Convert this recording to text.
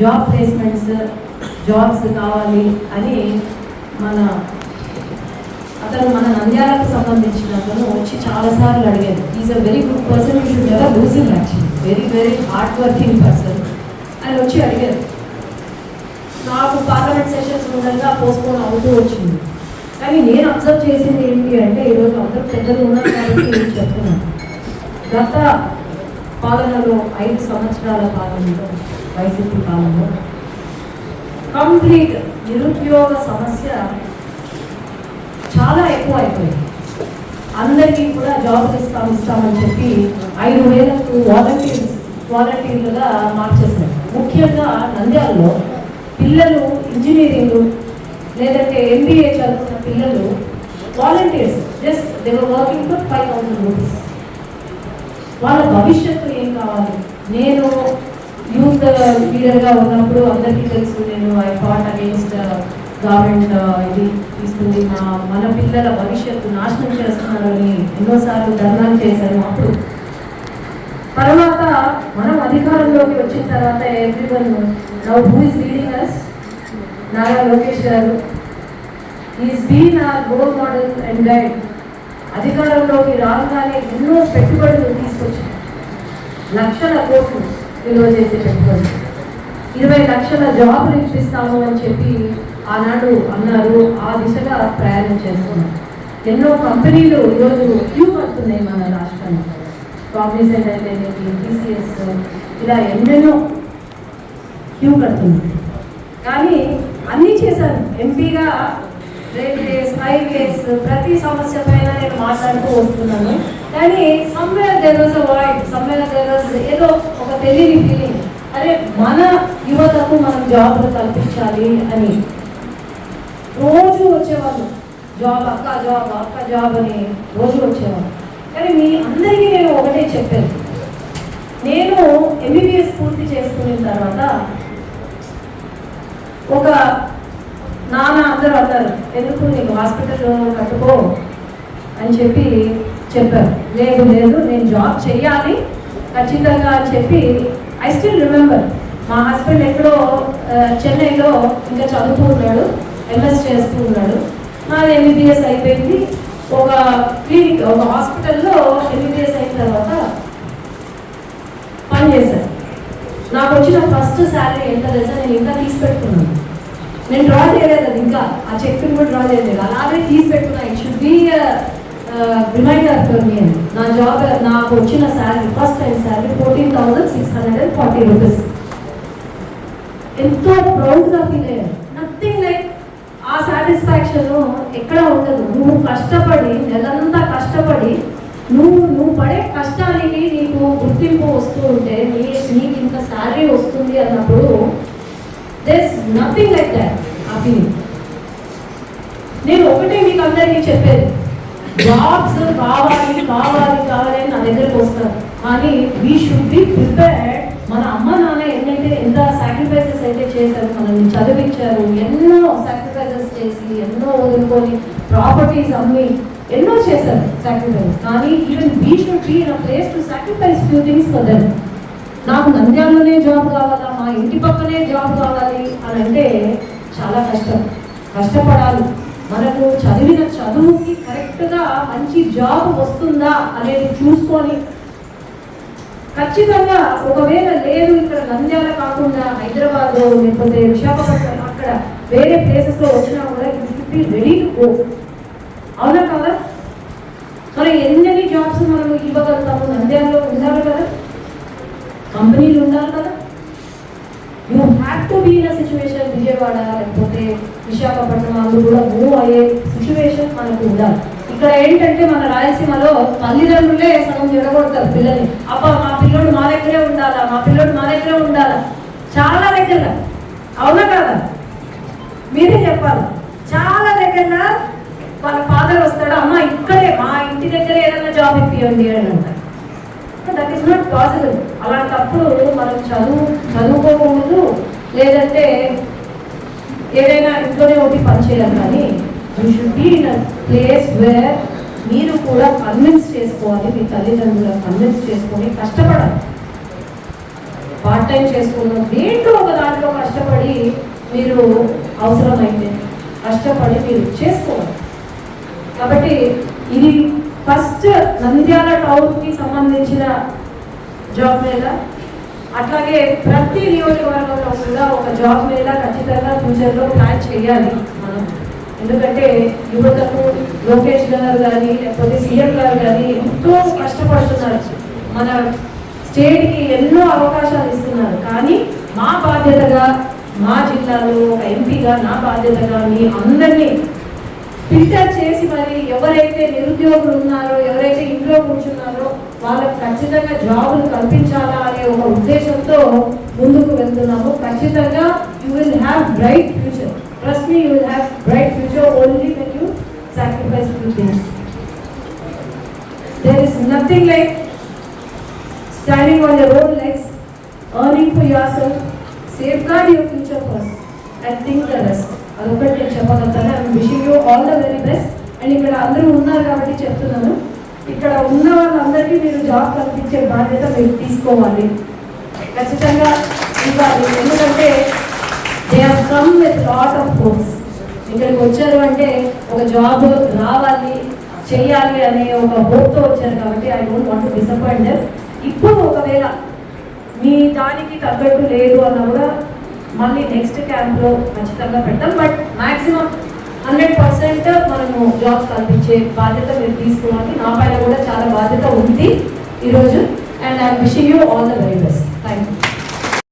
Job placements jobs కావాలి అని మన అతను మన నంద్యాలకు సంబంధించిన అతను వచ్చి చాలాసార్లు అడిగాడు. Is a very good person you should ever lose in actually very very hard working person అని వచ్చి అడిగారు నాకు పార్లమెంట్ సెషన్స్ ఉండగా పోస్ట్పోన్ అవుతూ వచ్చింది. కానీ నేను అబ్జర్వ్ చేసింది ఏంటి అంటే ఈరోజు అందరూ పెద్దలు ఉన్నారు కాబట్టి చెప్తున్నాను. గత పాలనలో ఐదు సంవత్సరాల కాలంలో వైసీపీ కాలంలో కంప్లీట్ నిరుద్యోగ సమస్య చాలా ఎక్కువ అయిపోయింది. అందరికీ కూడా జాబ్ ఇస్తాం ఇస్తామని చెప్పి ఐదు వేలకు వాలంటీర్స్ వాలంటీర్లుగా మార్చేసారు ముఖ్యంగా నంద్యాలలో పిల్లలు ఇంజనీరింగ్ లేదంటే ఎంబీఏ చదువుకున్న పిల్లలు volunteers. Just they're working for five thousand rupees వాళ్ళ భవిష్యత్తు ఏం కావాలి? నేను యూత్ లీడర్గా ఉన్నప్పుడు అందరికీ తెలుసు నేను I fought against uh, government uh, ఇది తీసుకుంది మా మన పిల్లల భవిష్యత్తు నాశనం చేస్తున్నారని ఎన్నోసార్లు ధర్నాలు చేశాను అప్పుడు. తర్వాత మనం అధికారంలోకి వచ్చిన తర్వాత everyone now who is leading us Nara Lokesh garu. Is been our role model and guide అధికారంలోకి రాగానే ఎన్నో పెట్టుబడులు తీసుకొచ్చాం లక్షల కోట్లు విలువ చేసి పెట్టుబడులు ఇరవై లక్షల జాబులు ఇప్పిస్తాము అని చెప్పి ఆనాడు అన్నారు. ఆ దిశగా ప్రయాణం చేస్తున్నారు. ఎన్నో కంపెనీలు ఈరోజు క్యూ పడుతున్నాయి మన రాష్ట్రానికి. కాగ్నిసెంట్ అయితే టీసీఎస్ ఇలా ఎన్నెన్నో క్యూ కడుతుంది కానీ అన్నీ చేశాను ఎంపీగా రైల్వేస్ హైవేస్ ప్రతి సమస్య పైన నేను మాట్లాడుతూ వస్తున్నాను. కానీ somewhere there was void somewhere there was ఏదో ఒక తెలియని ఫీలింగ్ అరే మన యువతకు మనం జాబ్లు కల్పించాలి అని. రోజు వచ్చేవాళ్ళు జాబ్ అక్క జాబ్ అక్క జాబ్ అని రోజు వచ్చేవాళ్ళు. కానీ మీ అందరికీ నేను ఒకటే చెప్పాను. నేను ఎంబీబీఎస్ పూర్తి చేసుకున్న తర్వాత ఒక నాన్న అందరూ అన్నారు ఎందుకు నీకు హాస్పిటల్ కట్టుకో అని చెప్పి చెప్పారు. లేదు లేదు నేను జాబ్ చేయాలి ఖచ్చితంగా అని చెప్పి ఐ స్టిల్ రిమెంబర్ మా హస్బెండ్ ఎక్కడో చెన్నైలో ఇంకా చదువుతూ ఉన్నాడు ఎంఎస్ చేస్తూ ఉన్నాడు నాది ఎంబీబీఎస్ అయిపోయింది. ఒక క్లినిక్ ఒక హాస్పిటల్లో ఎంబీబీఎస్ అయిన తర్వాత పనిచేశాను నాకు వచ్చిన ఫస్ట్ శాలరీ ఎంత తెలుసా? నేను ఇంకా తీసి పెట్టుకున్నాను. నేను డ్రా చేయలేదు అది ఇంకా. ఆ చెక్ కూడా డ్రా చేయలేదు. అలా తీసి పెట్టుకున్నా it should be reminder for me నా జాబ్ నాకు వచ్చిన salary first time salary fourteen thousand six hundred and forty rupees ఎంతో ప్రౌడ్గా ఫీల్ అయ్యాను. నథింగ్ లైక్ ఆ సాటిస్ఫాక్షన్ ఎక్కడ ఉండదు. నువ్వు కష్టపడి నెలంతా కష్టపడి నువ్వు నువ్వు పడే కష్టానికి నీకు గుర్తింపు వస్తూ ఉంటే నీ నీకు ఇంత శాలరీ వస్తుంది అన్నప్పుడు దిస్ నథింగ్ లైక్ దాట్ ఆ ఫీలింగ్ నేను ఒకటే మీకు అందరికీ చెప్పేది. జాబ్స్ కావాలి కావాలి కావాలి అని నా దగ్గరకు వస్తారు. కానీ వీ షుడ్ బి ప్రిపేర్డ్ మన అమ్మ నాన్న ఎన్నైతే ఎంత సాక్రిఫైసెస్ అయితే చేశారు మనల్ని చదివించారు ఎన్నో సాక్రిఫైసెస్ చేసి ఎన్నో వదులుకొని ప్రాపర్టీస్ అమ్మి ఎన్నో చేశారు సాక్రిఫైస్ కానీ even we should be in a place to sacrifice few things for them నాకు నంద్యాలలోనే జాబ్ కావాలా? మా ఇంటి పక్కనే జాబ్ కావాలి అని అంటే చాలా కష్టం. కష్టపడాలి. మనకు చదివిన చదువుకి కరెక్ట్గా మంచి జాబ్ వస్తుందా అనేది చూసుకొని ఖచ్చితంగా ఒకవేళ లేదు ఇక్కడ నంద్యాల కాకుండా హైదరాబాద్లో లేకపోతే విశాఖపట్నం అక్కడ వేరే ప్లేసెస్లో వచ్చినా కూడా ఇది బి రెడీ టు గో అవునా కదా? మరి ఎన్ని జాబ్స్ మనం ఇవ్వగలుగుతాము? నంద్యాలలో ఉండాలి కదా? కంపెనీలు ఉండాలి కదా? You have to be in situation Vijayawada లేకపోతే విశాఖపట్నం వాళ్ళు కూడా మూవ్ అయ్యే సిచ్యువేషన్ మనకు ఉండాలి. ఇక్కడ ఏంటంటే మన రాయలసీమలో తల్లిదండ్రులే సగం జరగొడతారు పిల్లల్ని. అప్ప మా పిల్లోడు మా దగ్గరే ఉండాలా? మా పిల్లోడు మా దగ్గరే ఉండాలా? చాలా దగ్గర అవునా కదా? మీరే చెప్పాలి. చాలా దగ్గర వాళ్ళ ఫాదర్ వస్తాడు అమ్మ ఇక్కడే మా ఇంటి దగ్గర ఏదైనా జాబ్ ఇప్పియండి అని అంటారు. దట్ ఈస్ నాట్ పాసిబుల్ అలాంటప్పుడు మనం చదువు చదువుకోకూడదు. లేదంటే ఏదైనా ఇంట్లోనే ఒకటి పనిచేయాలి కానీ you should be in a place where మీరు కూడా కన్విన్స్ చేసుకోవాలి మీ తల్లిదండ్రులను కన్విన్స్ చేసుకొని కష్టపడాలి. పార్ట్ టైం చేసుకున్న దేంట్లో ఒక దాంట్లో కష్టపడి మీరు అవసరమైతే కష్టపడి మీరు చేసుకోవాలి. కాబట్టి ఇది ఫస్ట్ నంద్యాల టౌన్కి సంబంధించిన జాబ్ మీద అట్లాగే ప్రతి నియోజకవర్గంలో కూడా ఒక జాబ్ మేళ ఖచ్చితంగా ఫ్యూచర్లో ప్లాన్ చేయాలి మనం. ఎందుకంటే యువతకు లోకేష్ గారు కానీ లేకపోతే సీఎం గారు కానీ ఎంతో కష్టపడుతున్నారు. మన స్టేట్కి ఎన్నో అవకాశాలు ఇస్తున్నారు. కానీ మా బాధ్యతగా మా జిల్లాలో ఒక ఎంపీగా నా బాధ్యతగా మీ అందరినీ ఫిల్టర్ చేసి మరి ఎవరైతే నిరుద్యోగులు ఉన్నారో ఎవరైతే ఇంట్లో కూర్చున్నారో వాళ్ళకి ఖచ్చితంగా జాబులు కల్పించాలా అనే ఒక ఉద్దేశంతో ముందుకు వెళ్తున్నాము. ఖచ్చితంగా you will have bright future trust me you will have bright future only when you sacrifice few things there is nothing like standing on your own legs earning for yourself safeguard your future first and think the rest అదొకటి నేను చెప్పగలుగుతాను. I wishing you all the very best and ఇక్కడ అందరూ ఉన్నారు కాబట్టి చెప్తున్నాను. ఇక్కడ ఉన్న వాళ్ళందరికీ మీరు జాబ్ కల్పించే బాధ్యత మీరు తీసుకోవాలి. ఖచ్చితంగా ఇవ్వాలి ఎందుకంటే they have come with lot of hopes ఇక్కడికి వచ్చారు అంటే ఒక జాబ్ రావాలి చేయాలి అనే ఒక హోప్తో వచ్చారు కాబట్టి ఐ డోంట్ వాంట్ డిసప్పాయింట్ ఇప్పుడు ఒకవేళ మీ దానికి తగ్గట్టు లేదు అన్న కూడా మళ్ళీ నెక్స్ట్ క్యాంప్లో ఖచ్చితంగా పెడతాం. బట్ మ్యాక్సిమం హండ్రెడ్ పర్సెంట్ మనము జాబ్స్ కల్పించే బాధ్యత మీరు తీసుకోవాలి నా పైన కూడా చాలా బాధ్యత ఉంది ఈరోజు. And I wishing you all the very best thank you